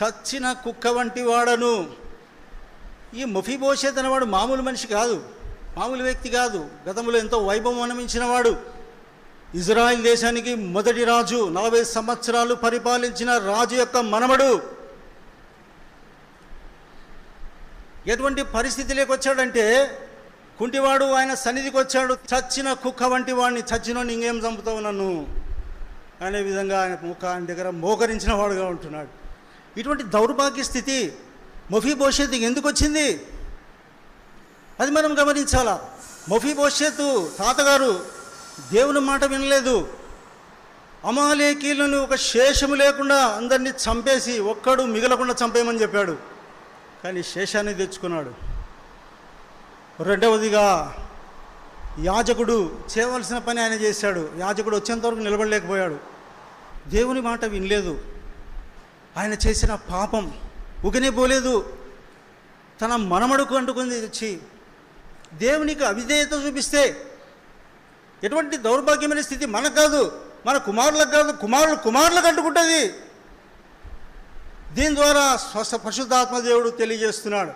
చచ్చిన కుక్క వంటి వాడను. ఈ మొఫీబోషేత్ అనేవాడు మామూలు మనిషి కాదు మామూలు వ్యక్తి కాదు గతంలో ఎంతో వైభవం అనిపించిన వాడు. ఇజ్రాయిల్ దేశానికి మొదటి రాజు నలభై సంవత్సరాలు పరిపాలించిన రాజు యొక్క మనమడు ఎటువంటి పరిస్థితిలోకి వచ్చాడంటే కుంటివాడు ఆయన సన్నిధికి వచ్చాడు చచ్చిన కుక్క వంటి వాడిని చచ్చినో ఇంకేం చంపుతావు నన్ను? అనే విధంగా ఆయన ముఖ ఆయన దగ్గర మోకరించిన వాడుగా ఉంటున్నాడు. ఇటువంటి దౌర్భాగ్య స్థితి మొఫీభవిష్యత్తుకి ఎందుకు వచ్చింది అది మనం గమనించాలా. మొఫీభవిష్యత్తు తాతగారు దేవుని మాట వినలేదు. అమాలేకీలను ఒక శేషము లేకుండా అందరినీ చంపేసి ఒక్కడు మిగలకుండా చంపేయమని చెప్పాడు. కానీ శేషాన్ని తెచ్చుకున్నాడు. రెండవదిగా యాజకుడు చేయవలసిన పని ఆయన చేశాడు. యాజకుడు వచ్చేంతవరకు నిలబడలేకపోయాడు. దేవుని మాట వినలేదు. ఆయన చేసిన పాపం ఉగనే పోలేదు తన మనమడుకు అంటుకుంది వచ్చి దేవునికి అవిధేయత చూపిస్తే ఎటువంటి దౌర్భాగ్యమైన స్థితి మనకు కాదు మన కుమారులకు కాదు కుమారులు కుమారులకు అంటుకుంటుంది. దీని ద్వారా స్వస్థ పరిశుద్ధాత్మ దేవుడు తెలియజేస్తున్నాడు.